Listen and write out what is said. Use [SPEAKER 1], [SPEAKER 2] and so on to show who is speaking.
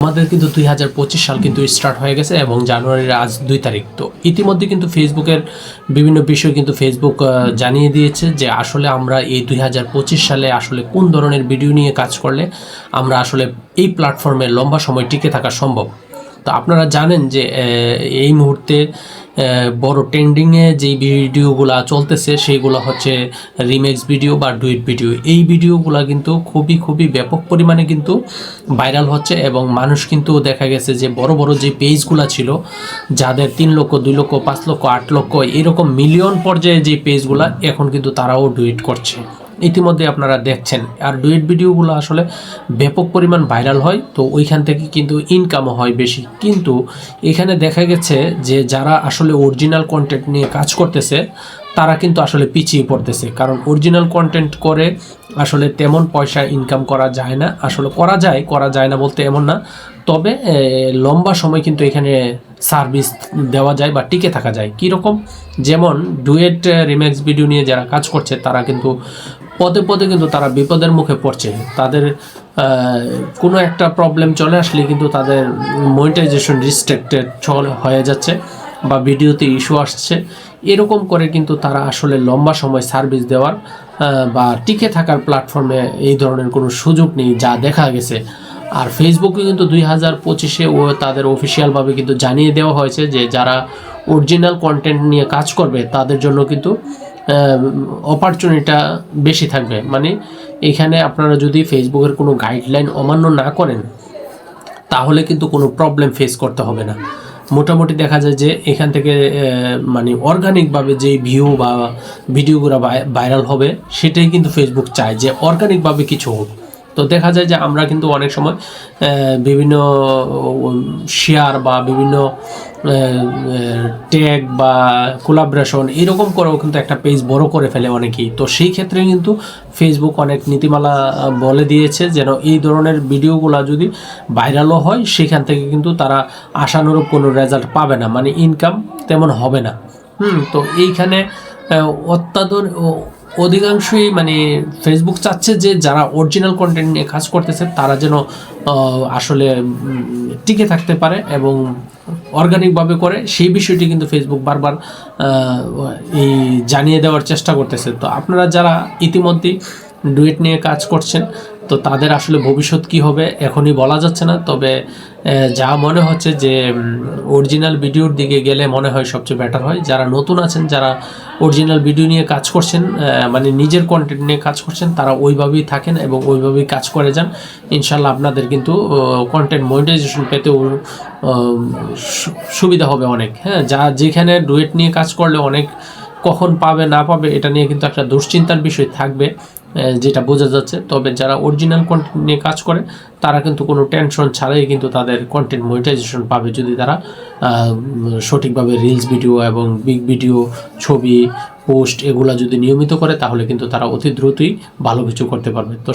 [SPEAKER 1] আমাদের কিন্তু দুই হাজার পঁচিশ সাল কিন্তু স্টার্ট হয়ে গেছে এবং জানুয়ারির আজ দুই তারিখ। তো ইতিমধ্যে কিন্তু ফেসবুকের বিভিন্ন বিষয় কিন্তু ফেসবুক জানিয়ে দিয়েছে যে আসলে আমরা এই দুই হাজার পঁচিশ সালে আসলে কোন ধরনের ভিডিও নিয়ে কাজ করলে আমরা আসলে এই প্ল্যাটফর্মে লম্বা সময় টিকে থাকা সম্ভব। তো আপনারা জানেন যে এই মুহূর্তে বড় ট্রেন্ডিংয়ে যেই ভিডিওগুলো চলতেছে, সেইগুলো হচ্ছে রিমেক্স ভিডিও বা ডুইট ভিডিও এই ভিডিওগুলো কিন্তু খুবই খুবই ব্যাপক পরিমাণে কিন্তু ভাইরাল হচ্ছে এবং মানুষ কিন্তু দেখা গেছে যে, বড় বড় যে পেজগুলো ছিল, যাদের তিন লক্ষ, দুই লক্ষ, পাঁচ লক্ষ, আট লক্ষ, এরকম মিলিয়ন পর্যায়ে যে পেজগুলো এখন কিন্তু তারাও ডুইট করছে। ইতিমধ্যে আপনারা দেখছেন। আর ডুয়েট ভিডিওগুলো আসলে ব্যাপক পরিমাণ ভাইরাল হয়, তো ওইখান থেকে কিন্তু ইনকামও হয় বেশি। কিন্তু এখানে দেখা গেছে যে যারা আসলে অরিজিনাল কন্টেন্ট নিয়ে কাজ করতেছে, তারা কিন্তু আসলে পিছিয়ে পড়তেছে। কারণ অরিজিনাল কন্টেন্ট করে আসলে তেমন পয়সা ইনকাম করা যায় না। আসলে করা যায় করা যায় না বলতে এমন না। তবে লম্বা সময় কিন্তু এখানে সার্ভিস দেওয়া যায় বা টিকে থাকা যায়। কীরকম? যেমন ডুয়েট রিমেক্স ভিডিও নিয়ে যারা কাজ করছে, তারা কিন্তু পদে পদে কিন্তু তারা বিপদের মুখে পড়ছে। তাদের কোনো একটা প্রবলেম চলে আসলে কিন্তু তাদের মনিটাইজেশন রিস্ট্রিক্টেড হয়ে যাচ্ছে বা ভিডিওতে ইস্যু আসছে। এরকম করে কিন্তু তারা আসলে লম্বা সময় সার্ভিস দেওয়ার বা টিকে থাকার প্ল্যাটফর্মে এই ধরনের কোনো সুযোগ নেই যা দেখা গেছে। আর ফেসবুকে কিন্তু দুই হাজার পঁচিশে ও তাদের অফিসিয়ালভাবে কিন্তু জানিয়ে দেওয়া হয়েছে যে যারা অরিজিনাল কন্টেন্ট নিয়ে কাজ করবে তাদের জন্য কিন্তু অপরচুনিটা বেশি থাকবে। মানে এখানে আপনারা যদি ফেসবুকের কোনো গাইডলাইন অমান্য না করেন, তাহলে কিন্তু কোনো প্রবলেম ফেস করতে হবে না। মোটামুটি দেখা যায় যে এখান থেকে মানে অর্গানিকভাবে যে ভিউ বা ভিডিওগুলো ভাইরাল হবে, সেটাই কিন্তু ফেসবুক চায় যে অর্গানিকভাবে কিছু হোক। তো দেখা যায় যে আমরা কিন্তু অনেক সময় বিভিন্ন শেয়ার বা বিভিন্ন ট্যাগ বা কোলাবরেশন এরকম করেও কিন্তু একটা পেজ বড় করে ফেলে অনেকেই। তো সেই ক্ষেত্রে কিন্তু ফেসবুক অনেক নীতিমালা বলে দিয়েছে যেন এই ধরনের ভিডিওগুলো যদি ভাইরালও হয়, সেখান থেকে কিন্তু তারা আশানুরূপ কোনো রেজাল্ট পাবে না। মানে ইনকাম তেমন হবে না। হুম, তো এইখানে অত্যাধুনিক অধিকাংশই মানে ফেসবুক চাচ্ছে যে যারা অরিজিনাল কন্টেন্ট নিয়ে কাজ করতেছে, তারা যেন আসলে টিকে থাকতে পারে এবং অর্গানিকভাবে করে। সেই বিষয়টি কিন্তু ফেসবুক বারবার এই জানিয়ে দেওয়ার চেষ্টা করতেছে। তো আপনারা যারা ইতিমধ্যেই ডুয়েট নিয়ে কাজ করছেন, তো তাদের আসলে ভবিষ্যৎ কি হবে এখনই বলা যাচ্ছে না। তবে যা মনে হচ্ছে যে অরিজিনাল ভিডিওর দিকে গেলে মনে হয় সবচেয়ে বেটার হয়। যারা নতুন আছেন, যারা অরিজিনাল ভিডিও নিয়ে কাজ করছেন মানে নিজের কন্টেন্ট নিয়ে কাজ করছেন, তারা ওইভাবেই থাকেন এবং ওইভাবেই কাজ করে যান। ইনশাল্লাহ আপনাদের কিন্তু কন্টেন্ট মনিটাইজেশন সু- সুবিধা হবে অনেক। হ্যাঁ যা যেখানে ডুয়েট নিয়ে কাজ করলে অনেক কখন পাবে, না পাবে, এটা নিয়ে কিন্তু একটা দুশ্চিন্তার বিষয় থাকবে যেটা বোঝা যাচ্ছে। তবে যারা অরিজিনাল কন্টেন্ট নিয়ে কাজ করে, তারা কিন্তু কোনো টেনশন ছাড়াই কিন্তু তাদের কন্টেন্ট মনিটাইজেশন পাবে। যদি তারা সঠিকভাবে রিলস ভিডিও এবং বিগ ভিডিও ছবি পোস্ট এগুলো যদি নিয়মিত করে, তাহলে কিন্তু তারা অতি দ্রুতই ভালো কিছু করতে পারবে। তো